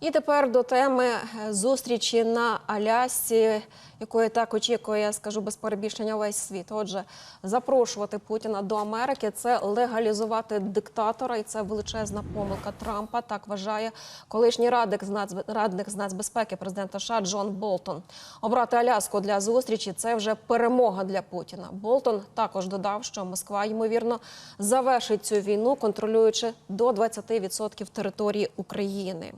І тепер до теми е, зустрічі на Алясці, якої так очікує, я скажу без перебільшення весь світ. Отже, запрошувати Путіна до Америки це легалізувати диктатора, і це величезна помилка Трампа. Так вважає колишній радник з нац... радник з нацбезпеки президента США Джон Болтон. Обрати Аляску для зустрічі це вже перемога для Путіна. Болтон також додав, що Москва ймовірно завершить цю війну, контролюючи до 20% території України.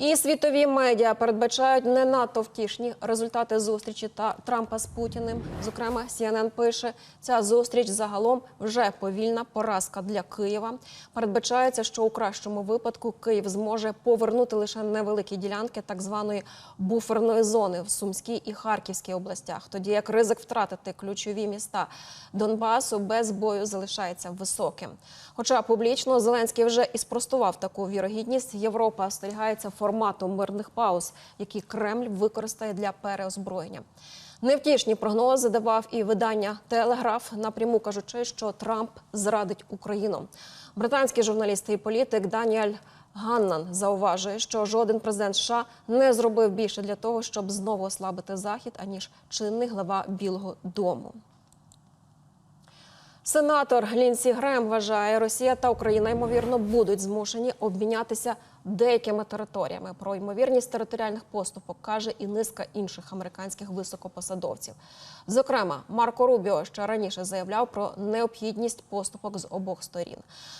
І світові медіа передбачають не надто втішні результати зустрічі та Трампа з Путіним. Зокрема, CNN пише, ця зустріч загалом вже повільна поразка для Києва. Передбачається, що у кращому випадку Київ зможе повернути лише невеликі ділянки так званої буферної зони в Сумській і Харківській областях. Тоді як ризик втратити ключові міста Донбасу без бою залишається високим. Хоча публічно Зеленський вже і спростував таку вірогідність, Європа остерігається формату мирних пауз, які Кремль використає для переозброєння. Невтішні прогнози давав і видання Телеграф, напряму кажучи, що Трамп зрадить Україну. Британський журналіст і політик Даніель Ганнан зауважує, що жоден президент США не зробив більше для того, щоб знову ослабити захід, аніж чинний глава Білого Дому. Сенатор Лінсі Грем вважає, Росія та Україна ймовірно будуть змушені обмінятися деякими територіями. Про ймовірність територіальних поступок каже і низка інших американських високопосадовців. Зокрема, Марко Рубіо ще раніше заявляв про необхідність поступок з обох сторін.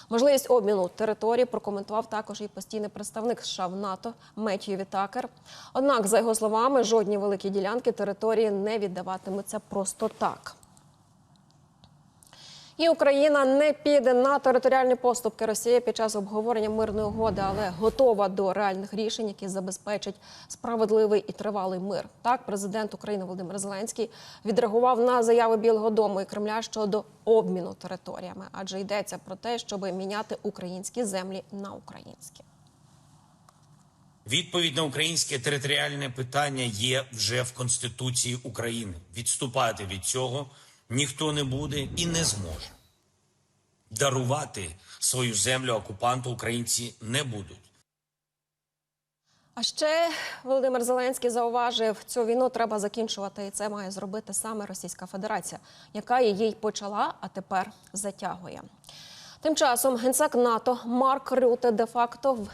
Можливість обміну територій прокоментував також і постійний представник США в НАТО Меттью Вітакер. Однак, за його словами, жодні великі ділянки території не віддаватимуться просто так. І Україна не піде на територіальні поступки Росії під час обговорення мирної угоди, але готова до реальних рішень, які забезпечать справедливий і тривалий мир. Так, президент України Володимир Зеленський відреагував на заяви Білого Дому і Кремля щодо обміну територіями, адже йдеться про те, щоб міняти українські землі на українські. Відповідь на українське територіальне питання є вже в Конституції України. Відступати від цього ніхто не буде і не зможе. Дарувати свою землю окупанту українці не будуть. А ще Володимир Зеленський зауважив, цю війну треба закінчувати, і це має зробити саме Російська Федерація, яка її почала, а тепер затягує. Тим часом генсек НАТО Марк Рюте де-факто в-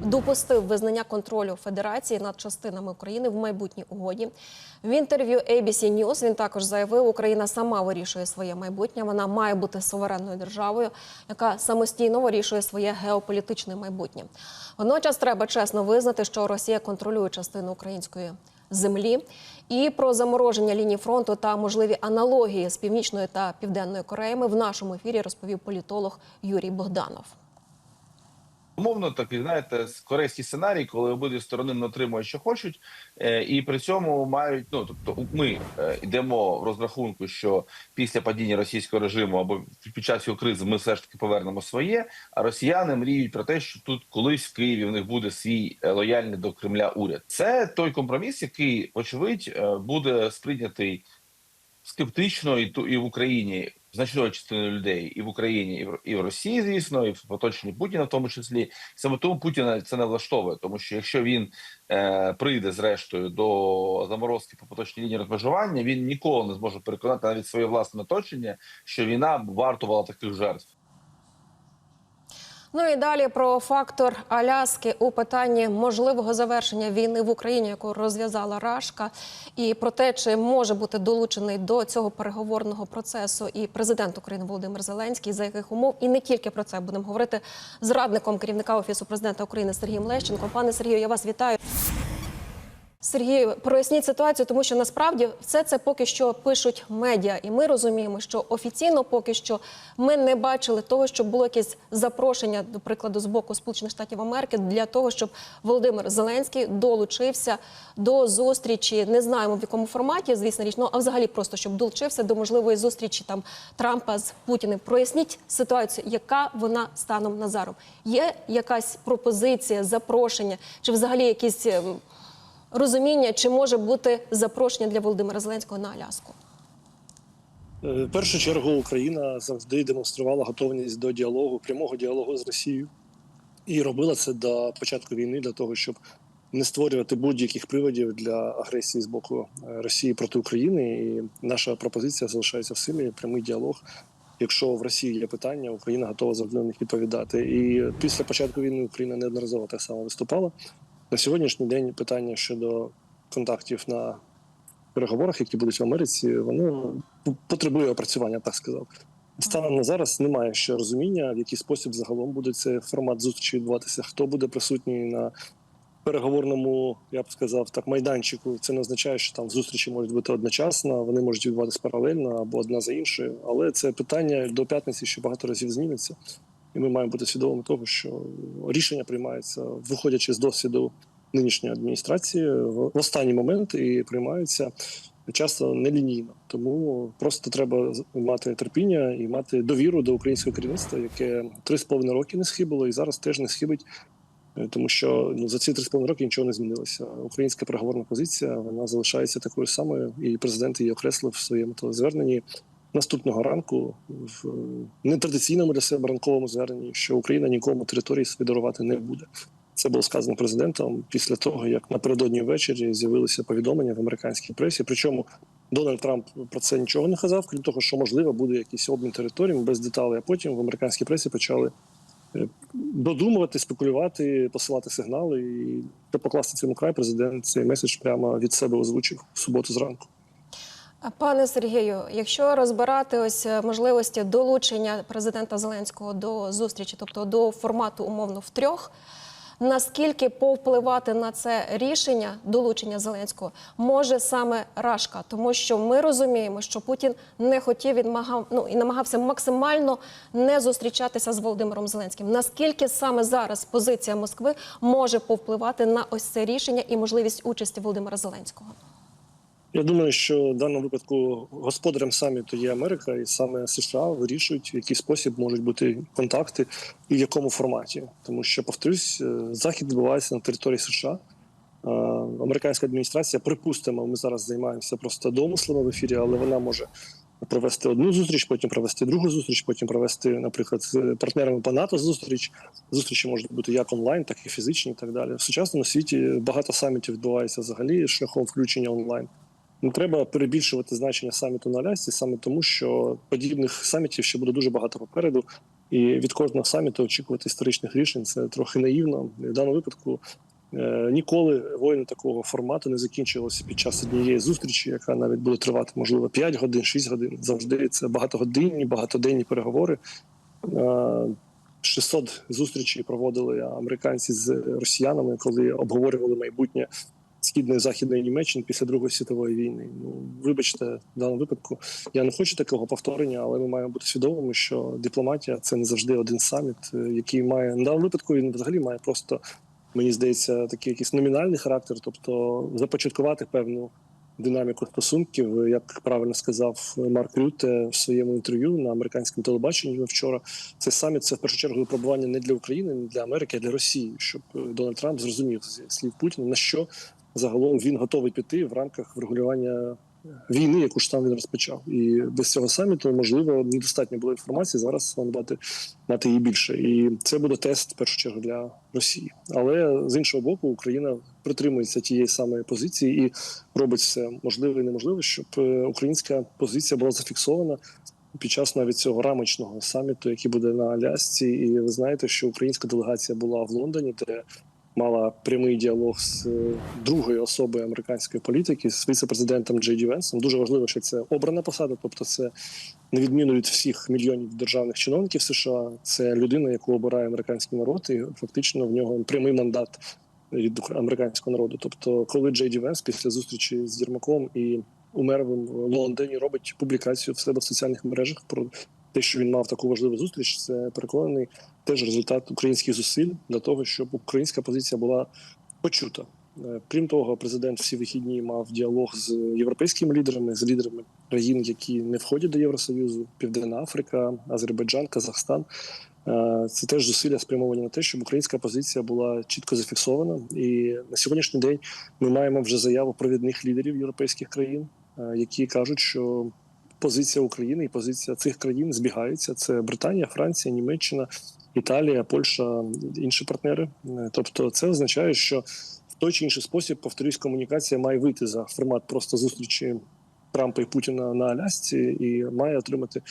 допустив визнання контролю Федерації над частинами України в майбутній угоді. В інтерв'ю ABC News він також заявив, Україна сама вирішує своє майбутнє. Вона має бути суверенною державою, яка самостійно вирішує своє геополітичне майбутнє. Водночас треба чесно визнати, що Росія контролює частину української землі. І про замороження лінії фронту та можливі аналогії з північною та південною Кореями в нашому ефірі розповів політолог Юрій Богданов. Умовно, такий знаєте, корейський сценарій, коли обидві сторони не отримують, що хочуть, е, і при цьому мають. Ну тобто, ми е, йдемо в розрахунку, що після падіння російського режиму або під час його кризи ми все ж таки повернемо своє. А росіяни мріють про те, що тут колись в Києві в них буде свій е, лояльний до Кремля уряд. Це той компроміс, який, очевидь, буде сприйнятий скептично і і в Україні значною частиною людей, і в Україні, і в Росії, звісно, і в оточенні Путіна, в тому числі. Саме тому Путіна це не влаштовує, тому що якщо він е, прийде зрештою до заморозки по поточній лінії розмежування, він ніколи не зможе переконати навіть своє власне оточення, що війна вартувала таких жертв. Ну і далі про фактор Аляски у питанні можливого завершення війни в Україні, яку розв'язала Рашка, і про те, чи може бути долучений до цього переговорного процесу і президент України Володимир Зеленський, за яких умов, і не тільки про це будемо говорити з радником керівника офісу президента України Сергієм Лещенком. Пане Сергію, я вас вітаю. Сергію, проясніть ситуацію, тому що насправді все це поки що пишуть медіа, і ми розуміємо, що офіційно поки що ми не бачили того, щоб було якесь запрошення, до прикладу, з боку Сполучених Штатів Америки для того, щоб Володимир Зеленський долучився до зустрічі. Не знаємо в якому форматі, звісно річ, ну а взагалі просто щоб долучився до можливої зустрічі там Трампа з Путіним. Проясніть ситуацію, яка вона станом на зараз. Є якась пропозиція, запрошення, чи взагалі якісь. Розуміння, чи може бути запрошення для Володимира Зеленського на Аляску? Е, В першу чергу Україна завжди демонструвала готовність до діалогу, прямого діалогу з Росією. і робила це до початку війни для того, щоб не створювати будь-яких приводів для агресії з боку е, Росії проти України. І наша пропозиція залишається в силі. Прямий діалог. Якщо в Росії є питання, Україна готова завжди на них відповідати. І після початку війни Україна неодноразово так само виступала. На сьогоднішній день питання щодо контактів на переговорах, які будуть в Америці, воно потребує опрацювання, так сказав. Станом на зараз немає ще розуміння, в який спосіб загалом буде цей формат зустрічі відбуватися. Хто буде присутній на переговорному, я б сказав, так майданчику. Це не означає, що там зустрічі можуть бути одночасно, вони можуть відбуватися паралельно або одна за іншою. Але це питання до п'ятниці ще багато разів зміниться, і ми маємо бути свідомими того, що рішення приймаються, виходячи з досвіду нинішньої адміністрації, в останній момент і приймаються часто нелінійно. Тому просто треба мати терпіння і мати довіру до українського керівництва, яке три з половиною роки не схибило і зараз теж не схибить. Е, Тому що ну за ці три з половиною роки нічого не змінилося. Українська переговорна позиція вона залишається такою самою, і президент її окреслив в своєму телезверненні наступного ранку в е, нетрадиційному для себе ранковому зверненні, що Україна нікому території свої дарувати не буде. Це було сказано президентом після того, як напередодні ввечері з'явилися повідомлення в американській пресі. Причому Дональд Трамп про це нічого не казав, крім того, що можливо буде якийсь обмін територіями без деталей. А потім в американській пресі почали е, додумувати, спекулювати, посилати сигнали. І покласти цьому край, президент цей меседж прямо від себе озвучив в суботу зранку. Пане Сергію, якщо розбирати ось е, можливості долучення президента Зеленського до зустрічі, тобто до формату умовно в трьох, наскільки повпливати на це рішення долучення Зеленського може саме Рашка, тому що ми розуміємо, що Путін не хотів відмагав, ну і намагався максимально не зустрічатися з Володимиром Зеленським. Наскільки саме зараз позиція Москви може повпливати на ось це рішення і можливість участі Володимира Зеленського? Я думаю, що в даному випадку господарем саміту є Америка, і саме США вирішують, в який спосіб можуть бути контакти і в якому форматі. Тому що, повторюсь, е, захід відбувається на території США. Е, Американська адміністрація, припустимо, ми зараз займаємося просто домислами в ефірі, але вона може провести одну зустріч, потім провести другу зустріч, потім провести, наприклад, з партнерами по НАТО зустріч. Зустрічі можуть бути як онлайн, так і фізичні, і так далі. В сучасному світі багато самітів відбувається взагалі шляхом включення онлайн. Не треба перебільшувати значення саміту на Алясці саме тому, що подібних самітів ще буде дуже багато попереду, і від кожного саміту очікувати історичних рішень це трохи наївно. В даному випадку е, ніколи воїни такого формату не закінчилися під час однієї зустрічі, яка навіть буде тривати можливо 5 годин, 6 годин. Завжди це багатогодинні, багатоденні переговори. Е, 600 зустрічей проводили американці з росіянами, коли обговорювали майбутнє східної західної Німеччини після Другої світової війни. Ну вибачте, в даному випадку я не хочу такого повторення, але ми маємо бути свідомими, що дипломатія це не завжди один саміт, е, який має в даному випадку. Він взагалі має просто мені здається такий якийсь номінальний характер, тобто започаткувати певну. Динаміку стосунків, як правильно сказав Марк Рюте в своєму інтерв'ю на американському телебаченні вчора, це саміт це в першу чергу випробування не для України, не для Америки, а для Росії, щоб Дональд Трамп зрозумів зі слів Путіна на що загалом він готовий піти в рамках врегулювання війни, яку ж там він розпочав. І без цього саміту можливо недостатньо було інформації. Зараз вам дати мати її більше, і це буде тест в першу чергу для Росії. Але з іншого боку, Україна притримується тієї самої позиції і робить все можливе і неможливе, щоб е, українська позиція була зафіксована. Під час навіть цього рамочного саміту, який буде на Алясці, і ви знаєте, що українська делегація була в Лондоні, де мала прямий діалог з е, другою особою американської політики, з віце-президентом Джей Ді Венсом. Дуже важливо, що це обрана посада, тобто це на відміну від всіх мільйонів державних чиновників США. Це людина, яку обирає американський народ, і фактично в нього прямий мандат від американського народу. Тобто, коли Джей Ді Венс після зустрічі з Єрмаком і Умеровим в Лондоні робить публікацію в себе в соціальних мережах про те, що він мав таку важливу зустріч, це переконаний теж результат українських зусиль для того, щоб українська позиція була почута. Е, Крім того, президент всі вихідні мав діалог з європейськими лідерами, з лідерами країн, які не входять до Євросоюзу, Південна Африка, Азербайджан, Казахстан. Е, Це теж зусилля спрямовані на те, щоб українська позиція була чітко зафіксована. І на сьогоднішній день ми маємо вже заяву провідних лідерів європейських країн, е, які кажуть, що позиція України і позиція цих країн збігаються. Це Британія, Франція, Німеччина, Італія, Польща, інші партнери. Е, Тобто, це означає, що в той чи інший спосіб, повторюсь, комунікація має вийти за формат просто зустрічі Трампа і Путіна на Алясці і має отримати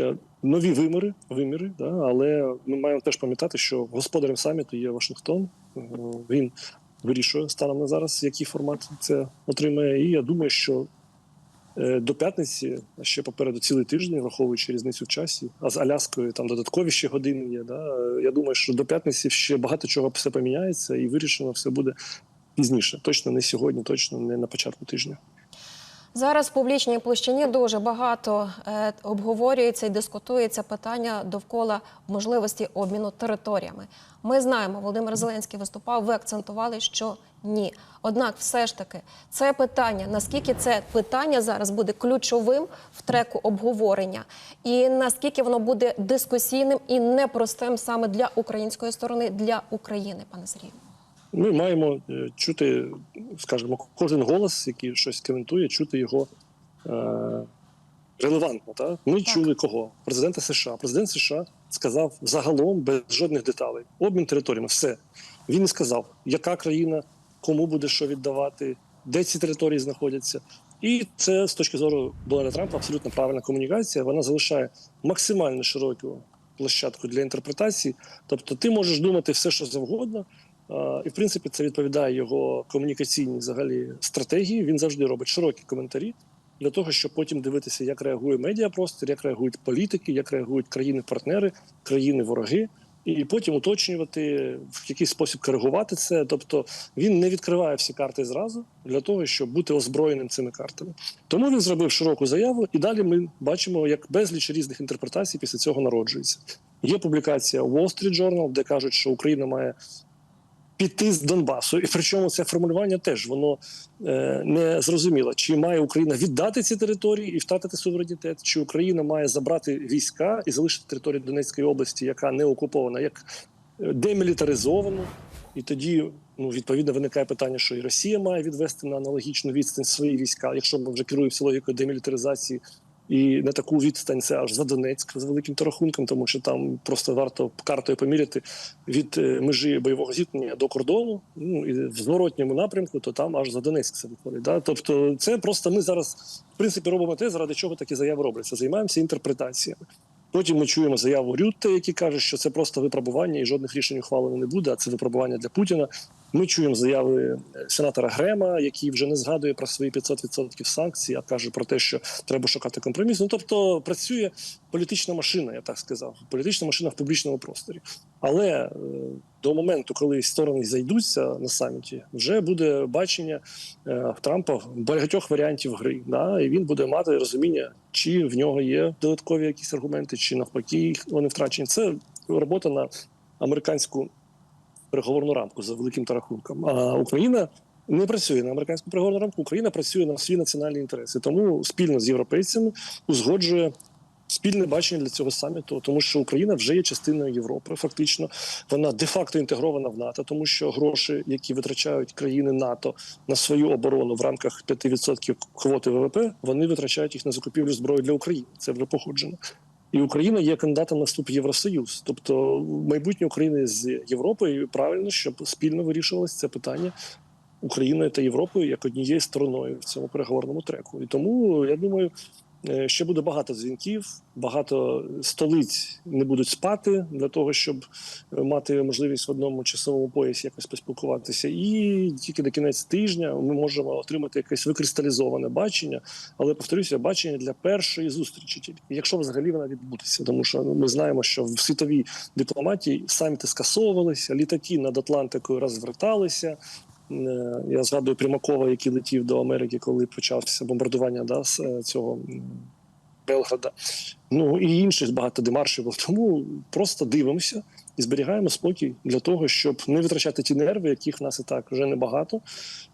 е, нові виміри, виміри. Да? Але ми маємо теж пам'ятати, що господарем саміту є Вашингтон. Е, Він вирішує станом на зараз, який формат це отримає. І я думаю, що до п'ятниці, а ще попереду цілий тиждень, враховуючи різницю в часі, а з Аляскою там додаткові ще години є. Да? Е, Я думаю, що до п'ятниці ще багато чого все поміняється, і вирішено все буде пізніше. Точно не сьогодні, точно не на початку тижня. Зараз в публічній площині дуже багато е, обговорюється і дискутується питання довкола можливості обміну територіями. Ми знаємо, Володимир Зеленський виступав. Ви акцентували, що ні. Однак, все ж таки, це питання, наскільки це питання зараз буде ключовим в треку обговорення, і наскільки воно буде дискусійним і непростим саме для української сторони, для України, пане Сергію. Ми маємо е, чути, скажімо, кожен голос, який щось коментує, чути його е, релевантно. Так? Ми Так. чули кого? Президента США. Президент США сказав загалом без жодних деталей. Обмін територіями, все. Він не сказав, яка країна, кому буде що віддавати, де ці території знаходяться. І це з точки зору Дональда Трампа абсолютно правильна комунікація. Вона залишає максимально широку площадку для інтерпретації. Тобто, ти можеш думати все, що завгодно. А, І в принципі це відповідає його комунікаційній взагалі стратегії. Він завжди робить широкі коментарі для того, щоб потім дивитися, як реагує медіапростір, як реагують політики, як реагують країни-партнери, країни-вороги, і потім уточнювати в який спосіб коригувати це. Тобто він не відкриває всі карти зразу для того, щоб бути озброєним цими картами. Тому він зробив широку заяву, і далі ми бачимо, як безліч різних інтерпретацій після цього народжується. Є публікація Wall Street Journal, де кажуть, що Україна має піти з Донбасу. І причому це формулювання теж воно е, не зрозуміло, чи має Україна віддати ці території і втратити суверенітет, чи Україна має забрати війська і залишити територію Донецької області, яка не окупована, як е, демілітаризовану. І тоді ну відповідно виникає питання, що і Росія має відвести на аналогічну відстань свої війська, якщо ми вже керуємося логікою демілітаризації. І на таку відстань це аж за Донецьк з великим то рахунком, тому що там просто варто картою поміряти від е, межі бойового зіткнення до кордону. Ну і в зворотньому напрямку, то там аж за Донецьк це виходить. Да? Тобто, це просто ми зараз в принципі робимо те, заради чого такі заяви робляться. Займаємося інтерпретаціями. Потім ми чуємо заяву Рютте, який каже, що це просто випробування і жодних рішень ухвалено не буде. А це випробування для Путіна. Ми чуємо заяви е, сенатора Грема, який вже не згадує про свої 500% санкцій, а каже про те, що треба шукати компроміс. Ну тобто працює політична машина, я так сказав, політична машина в публічному просторі. Але е, до моменту, коли сторони зайдуться на саміті, вже буде бачення е, Трампа багатьох варіантів гри. Да? І він буде мати розуміння, чи в нього є додаткові якісь аргументи, чи навпаки вони втрачені. Це робота на американську переговорну рамку за великим рахунком. А Україна не працює на американську переговорну рамку. Україна працює на свої національні інтереси. Тому спільно з європейцями узгоджує. Спільне бачення для цього саміту, тому що Україна вже є частиною Європи. Фактично, вона де-факто інтегрована в НАТО, тому що гроші, які витрачають країни НАТО на свою оборону в рамках 5% квоти ВВП, вони витрачають їх на закупівлю зброї для України. Це вже походжено. І Україна є кандидатом на вступ в Євросоюз, тобто майбутнє України з Європою правильно, щоб спільно вирішувалося це питання Україною та Європою як однією стороною в цьому переговорному треку. І тому я думаю, ще буде багато дзвінків, багато столиць не будуть спати для того, щоб е, мати можливість в одному часовому поясі якось поспілкуватися. І тільки до кінець тижня ми можемо отримати якесь викристалізоване бачення, але повторюся, бачення для першої зустрічі, тільки якщо взагалі вона відбудеться, тому що ну, ми знаємо, що в світовій дипломатії саміти скасовувалися, літаки над Атлантикою розверталися. Е, Я згадую Примакова, який летів до Америки, коли почався бомбардування да, е, цього Белграда. Ну і інших багато демаршів. Тому просто дивимося і зберігаємо спокій для того, щоб не витрачати ті нерви, яких в нас і так вже небагато.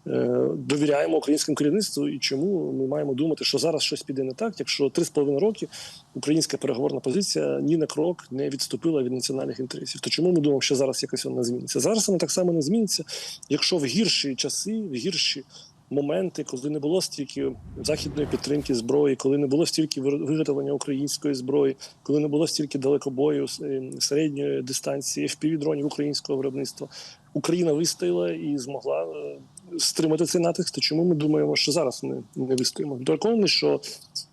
Е, Довіряємо українському керівництву. І чому ми маємо думати, що зараз щось піде не так, якщо три з половиною роки українська переговорна позиція ні на крок не відступила від національних інтересів. То чому ми думаємо, що зараз якось вона зміниться? Зараз вона так само не зміниться, якщо в гірші часи, в гірші моменти, коли не було стільки західної підтримки зброї, коли не було стільки виготовлення української зброї, коли не було стільки далекобою е, середньої дистанції FPV-дронів українського виробництва, Україна вистояла і змогла е, стримати цей натиск. То чому ми думаємо, що зараз ми не вистоїмо? Переконаний, що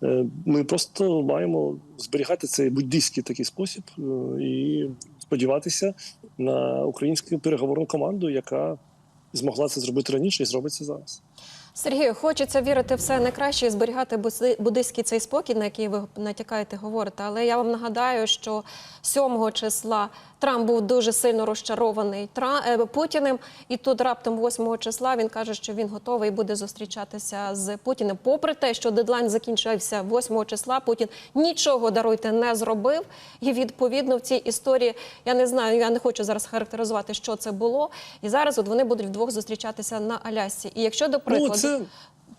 е, ми просто маємо зберігати цей буддійський такий спосіб е, і сподіватися на українську переговорну команду, яка змогла це зробити раніше і зробить це зараз. Сергію, хочеться вірити все найкраще і зберігати буддийський цей спокій, на який ви натякаєте, говорите. Але я вам нагадаю, що 7 числа Трамп був дуже сильно розчарований е, Путіним, і тут раптом 8 числа він каже, що він готовий буде зустрічатися з Путіним. Попри те, що дедлайн закінчився 8 числа, Путін нічого даруйте не зробив. І відповідно в цій історії я не знаю, я не хочу зараз характеризувати, що це було. І зараз от вони будуть вдвох зустрічатися на Алясці. І якщо до прикладу, це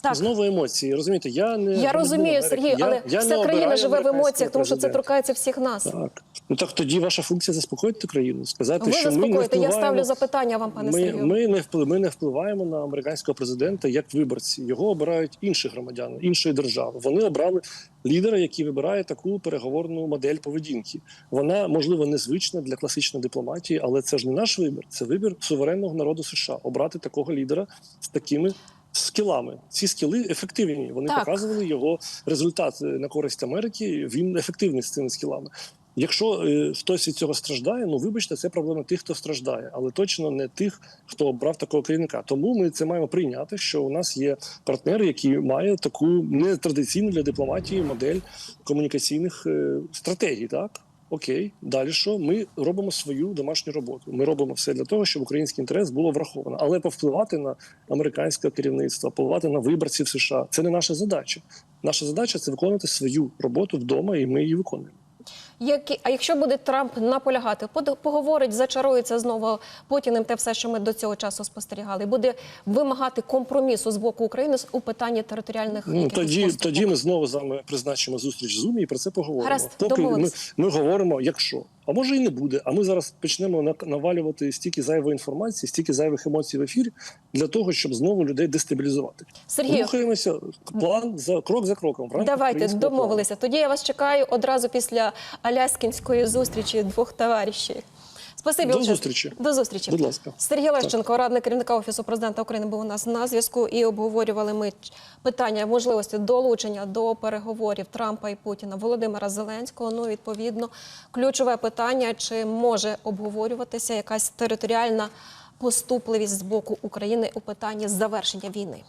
так. знову емоції. Розумієте, я не Я розумію, Я- але я не вся країна живе в емоціях, тому що це торкається всіх нас. Так. Ну так тоді ваша функція заспокоїти країну, сказати, Ви що ми не заспокоїте. Я ставлю запитання вам, пане Ми, Сергію. ми, не вплив, ми не впливаємо на американського президента як виборці. Його обирають інші громадяни іншої держави. Вони обрали лідера, який вибирає таку переговорну модель поведінки. Вона можливо незвична для класичної дипломатії, але це ж не наш вибір. Це вибір суверенного народу США обрати такого лідера з такими. Скілами ці скіли ефективні. Вони Так. показували його результат е, на користь Америки. Він ефективний з цими скілами. Якщо е, хтось від цього страждає, ну вибачте, це проблема тих, хто страждає, але точно не тих, хто обрав такого керівника. Тому ми це маємо прийняти, що у нас є партнер, який має таку нетрадиційну для дипломатії модель комунікаційних е, стратегій. Так окей, далі що? Ми робимо свою домашню роботу. Ми робимо все для того, щоб український інтерес було враховано. Але повпливати на американське керівництво, впливати на виборців США це не наша задача. Наша задача це виконувати свою роботу вдома, і ми її виконуємо. Які, а якщо буде Трамп наполягати, поговорить, зачарується знову Путіним те все, що ми до цього часу спостерігали, буде вимагати компромісу з боку України у питанні територіальних Ну тоді, поступок? тоді ми знову з вами призначимо зустріч в Zoom і про це поговоримо. Гаразд, Поки ми, ми говоримо, якщо а може і не буде. А ми зараз почнемо навалювати стільки зайвої інформації, стільки зайвих емоцій в ефірі для того, щоб знову людей дестабілізувати. Сергію. Рухаємося план за крок за кроком. Давайте українського плану. домовилися. Тоді я вас чекаю одразу після аляскінської зустрічі двох товаришів. Спасибі До зустрічі. До зустрічі. Будь ласка. Сергій Лещенко, радник керівника офісу президента України, був у нас на зв'язку і обговорювали ми питання можливості долучення до переговорів Трампа і Путіна Володимира Зеленського. Ну, відповідно, ключове питання: чи може обговорюватися якась територіальна поступливість з боку України у питанні завершення війни?